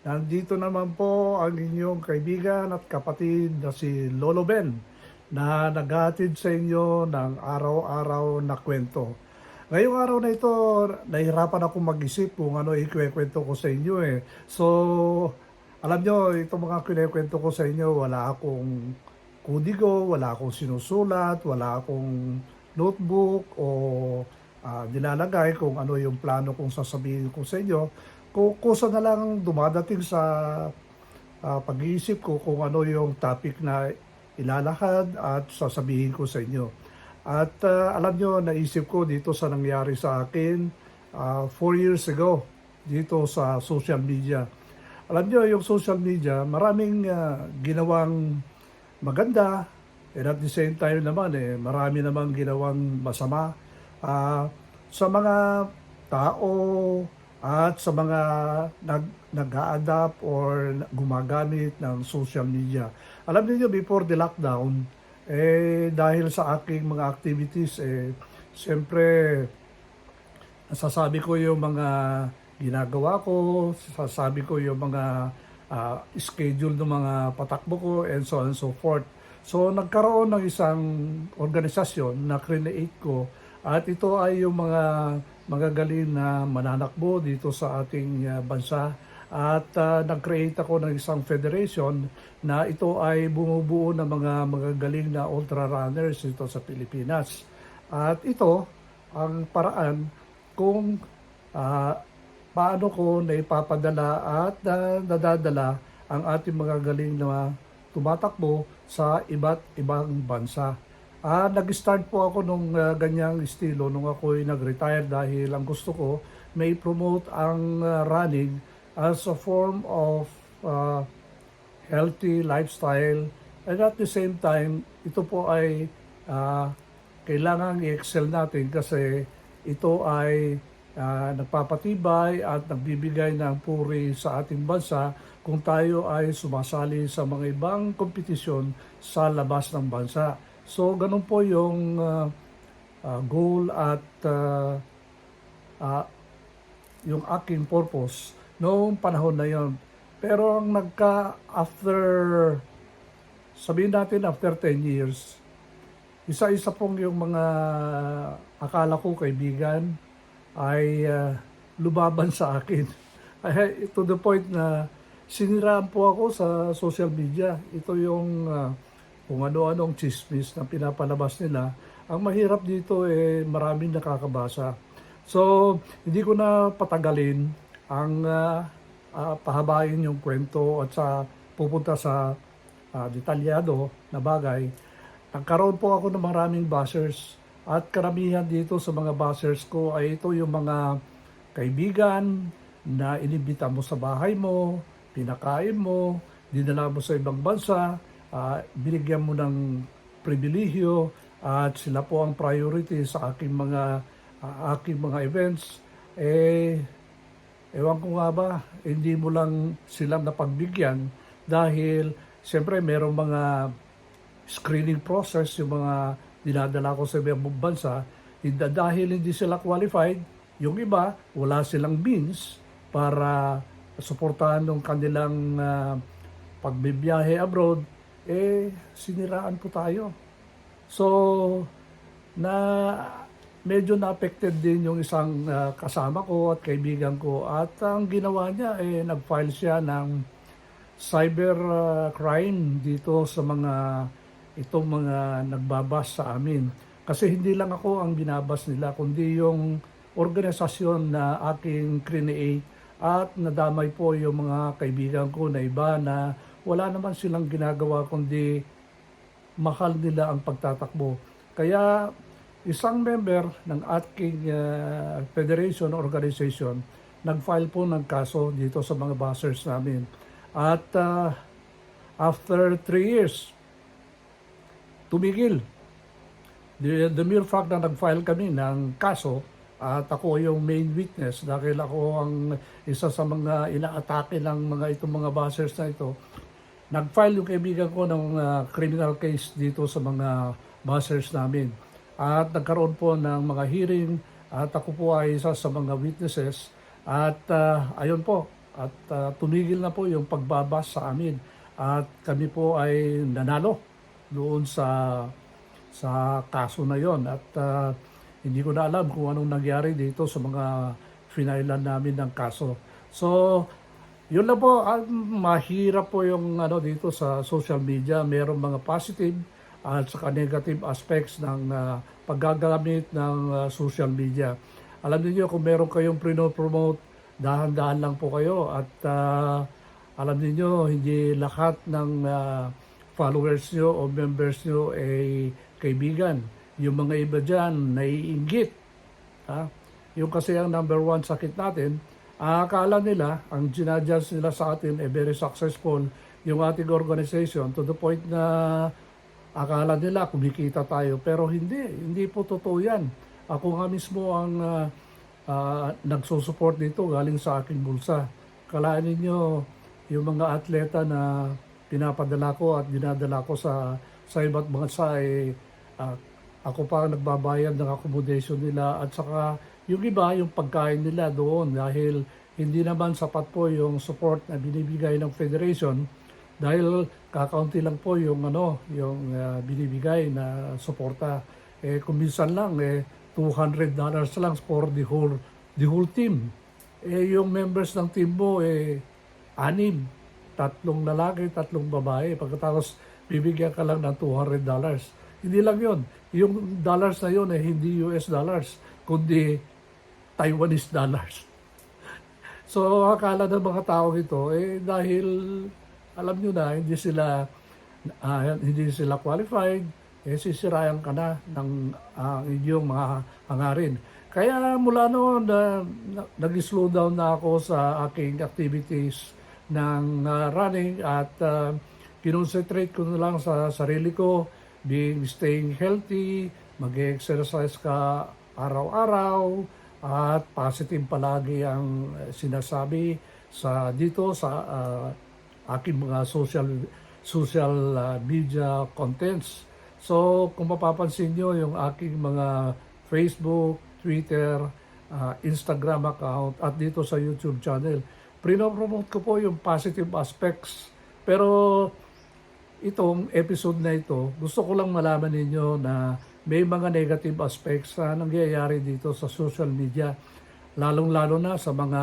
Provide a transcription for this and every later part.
Nandito naman po ang inyong kaibigan at kapatid na si Lolo Ben na naghatid sa inyo ng araw-araw na kwento. Ngayong araw na ito, nahirapan ako mag-isip kung ano ikikwento ko sa inyo eh. So, alam nyo, itong mga kinikwento ko sa inyo, wala akong kudigo, wala akong sinusulat, wala akong notebook o ah, nilalagay kung ano yung plano kong sasabihin ko sa inyo. Kung kusa na lang dumadating sa ah, pag-iisip ko kung ano yung topic na ilalahad at sasabihin ko sa inyo. At ah, alam nyo, naisip ko dito sa nangyari sa akin ah, four years ago dito sa social media. Alam nyo, yung social media, maraming ah, ginawang maganda and at the same time naman, eh, marami namang ginawang masama ah, sa mga tao at sa mga nag, nag-a-adapt or gumagamit ng social media. Alam niyo before the lockdown, eh, dahil sa aking mga activities, eh, siyempre, nasasabi ko yung mga ginagawa ko, sasabi ko yung mga ah, schedule ng mga patakbo ko, and so on and so forth. So, nagkaroon ng isang organisasyon na create ko at ito ay yung mga magagaling na mananakbo dito sa ating ah, bansa at ah, nag-create ako ng isang federation na ito ay bumubuo ng mga magagaling na ultra runners dito sa Pilipinas. At ito ang paraan kung ah, paano ko naipapadala at ah, nadadala ang ating mga galing na tumatakbo sa iba't ibang bansa. Ah, nag-start po ako nung ah, ganyang estilo nung ako ay nag-retire dahil ang gusto ko may promote ang ah, running as a form of ah, healthy lifestyle and at the same time ito po ay ah, kailangan i-excel natin kasi ito ay ah, nagpapatibay at nagbibigay ng puri sa ating bansa kung tayo ay sumasali sa mga ibang kompetisyon sa labas ng bansa. So ganun po yung ah, ah, goal at ah, ah, yung aking purpose noong panahon na yon. Pero ang nagka after sabihin natin after 10 years, isa-isa pong yung mga akala ko kaibigan ay ah, lumaban sa akin. To the point na siniraan po ako sa social media. Ito yung ah, kung ano-anong chismis na pinapalabas nila. Ang mahirap dito eh maraming nakakabasa. So, hindi ko na patagalin ang ah, ah, pahabain yung kwento at sa pupunta sa ah, detalyado na bagay. Nagkaroon po ako ng maraming bashers at karamihan dito sa mga bashers ko ay ito yung mga kaibigan na inibita mo sa bahay mo, pinakain mo, dinala mo sa ibang bansa, ah, binigyan mo ng pribilehyo at sila po ang priority sa aking mga ah, aking mga events. Eh ewan ko nga ba hindi mo lang silang napagbigyan dahil siyempre merong mga screening process yung mga dinadala ko sa ibang bansa. Hindi, dahil hindi sila qualified yung iba wala silang means para suportahan ng kanilang ah, pagbibiyahe abroad eh siniraan po tayo so na medyo na-affected din yung isang ah, kasama ko at kaibigan ko at ang ginawa niya eh nag-file siya ng cyber ah, crime dito sa mga itong mga nagbabas sa amin. Kasi hindi lang ako ang binabas nila, kundi yung organisasyon na aking create at nadamay po yung mga kaibigan ko na iba na wala naman silang ginagawa kundi mahal nila ang pagtatakbo. Kaya isang member ng aking ah, federation organization nag-file po ng kaso dito sa mga bashers namin. At ah, after three years, tumigil. The, the mere fact na nag-file kami ng kaso at ako yung main witness dahil ako ang isa sa mga inaatake ng mga itong mga bashers na ito. Nag-file yung kaibigan ko ng ah, criminal case dito sa mga bashers namin. At nagkaroon po ng mga hearing at ako po ay isa sa mga witnesses. At ah, ayun po, at ah, tumigil na po yung pagbabas sa amin at kami po ay nanalo doon sa sa kaso na yon at ah, hindi ko na alam kung anong nangyari dito sa mga finailan namin ng kaso. So, yun na po, ah, mahirap po yung ano dito sa social media. Merong mga positive at saka negative aspects ng ah, paggagamit ng ah, social media. Alam niyo kung meron kayong promote dahan-dahan lang po kayo at ah, alam niyo hindi lahat ng ah, followers nyo o members nyo ay kaibigan. Yung mga iba dyan, naiinggit. Ha? Yung kasi ang number one sakit natin, akala nila, ang ginadjudge nila sa atin ay very successful yung ating organization to the point na akala nila kumikita tayo. Pero hindi, hindi po totoo yan. Ako nga mismo ang ah, ah, nagsusupport dito galing sa aking bulsa. Kalaan ninyo yung mga atleta na pinapadala ko at dinadala ko sa sa iba't bansa ay ah, ako pa ang nagbabayad ng accommodation nila at saka yung iba yung pagkain nila doon dahil hindi naman sapat po yung support na binibigay ng federation dahil kakaunti lang po yung ano yung ah, binibigay na suporta. Eh kung minsan lang eh 200 dollars lang for the whole the whole team. Eh yung members ng team mo eh anim. Tatlong lalaki tatlong babae. Pagkatapos bibigyan ka lang ng 200 dollars. Hindi lang yon yung dollars na yon eh hindi US dollars kundi Taiwanese dollars So akala ng mga tao ito eh dahil alam nyo na hindi sila ah, hindi sila qualified eh sisirayan ka na ng ah, inyong mga hangarin. Kaya mula noon na nag-slow down na ako sa aking activities ng ah, running at uh, kinonsentrate ko na lang sa sarili ko being staying healthy, mag-exercise ka araw-araw, at positive palagi ang eh, sinasabi sa dito sa ah, aking mga social social ah, media contents. So kung mapapansin nyo yung aking mga Facebook, Twitter, ah, Instagram account at dito sa YouTube channel, prinopromote ko po yung positive aspects. Pero itong episode na ito, gusto ko lang malaman ninyo na may mga negative aspects na nangyayari dito sa social media. Lalong-lalo na sa mga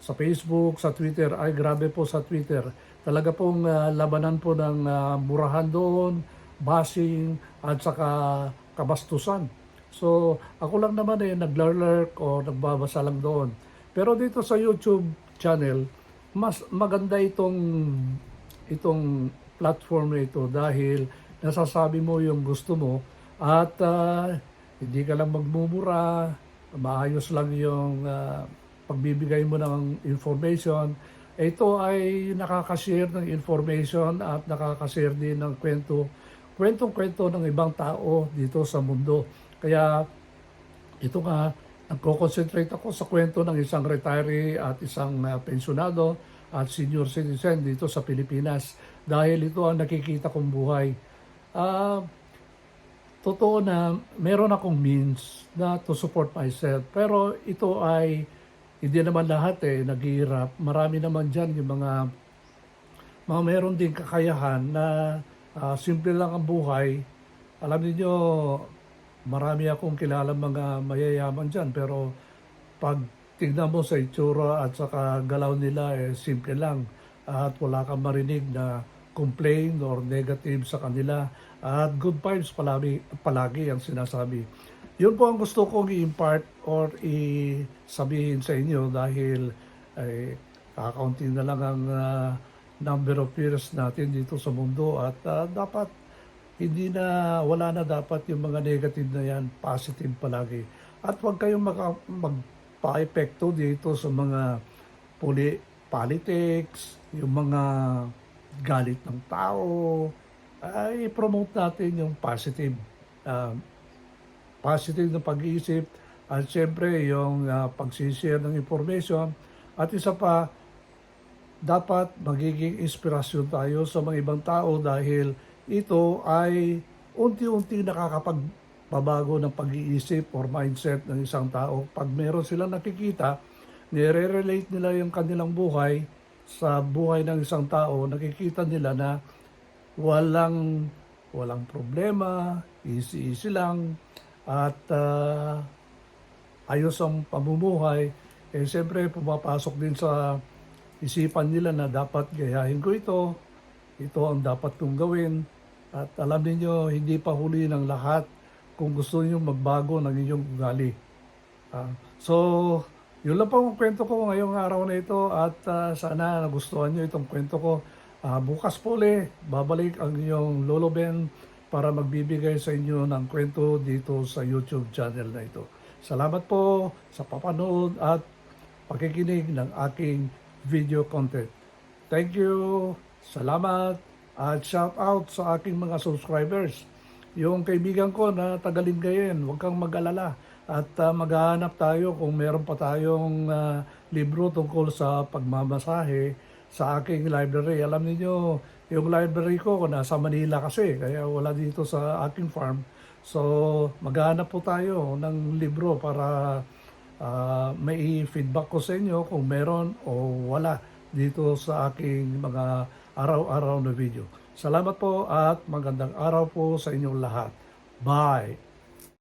sa Facebook, sa Twitter. Ay, grabe po sa Twitter. Talaga pong ah, labanan po ng murahan doon, bashing, at saka kabastusan. So, ako lang naman eh, naglalurk o nagbabasa lang doon. Pero dito sa YouTube channel, mas maganda itong itong platform na ito dahil nasasabi mo yung gusto mo at ah, hindi ka lang magmumura, maayos lang yung ah, pagbibigay mo ng information. Ito ay nakakashare ng information at nakakashare din ng kwento, kwentong-kwento ng ibang tao dito sa mundo. Kaya ito nga, nagko-concentrate ako sa kwento ng isang retiree at isang ah, pensionado at senior citizen dito sa Pilipinas dahil ito ang nakikita kong buhay. Ah, totoo na meron akong means na to support myself. Pero ito ay hindi naman lahat eh, naghihirap. Marami naman dyan yung mga mga meron din kakayahan na ah, simple lang ang buhay. Alam niyo marami akong kilala mga mayayaman dyan pero pag tignan mo sa itsura at saka galaw nila eh simple lang at wala kang marinig na complain or negative sa kanila at good vibes palagi, palagi ang sinasabi. Yun po ang gusto kong i-impart or i-sabihin sa inyo dahil ay kakaunti na lang ang ah, number of years natin dito sa mundo at ah, dapat hindi na wala na dapat yung mga negative na yan, positive palagi. At huwag kayong maka, magpa-epekto dito sa mga puli, politics, yung mga galit ng tao, ay promote natin yung positive ah, positive na pag-iisip at siyempre yung uh, pagsishare ng information at isa pa dapat magiging inspirasyon tayo sa mga ibang tao dahil ito ay unti-unti nakakapagbabago ng pag-iisip or mindset ng isang tao. Pag meron silang nakikita nire-relate nila yung kanilang buhay sa buhay ng isang tao, nakikita nila na walang walang problema, easy-easy lang at ah, ayos ang pamumuhay, eh siyempre pumapasok din sa isipan nila na dapat gayahin ko ito, ito ang dapat kong gawin. At alam niyo hindi pa huli ng lahat kung gusto niyo magbago ng inyong ugali. Ah, so, yun lang po ang kwento ko ngayong araw na ito at ah, sana nagustuhan niyo itong kwento ko. Ah, bukas po ulit, babalik ang inyong Lolo Ben para magbibigay sa inyo ng kwento dito sa YouTube channel na ito. Salamat po sa papanood at pakikinig ng aking video content. Thank you, salamat, at shout out sa aking mga subscribers. Yung kaibigan ko na tagalingayen, huwag kang mag-alala. At ah, maghahanap tayo kung meron pa tayong ah, libro tungkol sa pagmamasahe sa aking library. Alam niyo yung library ko nasa Manila kasi, kaya wala dito sa aking farm. So, maghahanap po tayo ng libro para ah, may feedback ko sa inyo kung meron o wala dito sa aking mga araw-araw na video. Salamat po at magandang araw po sa inyong lahat. Bye!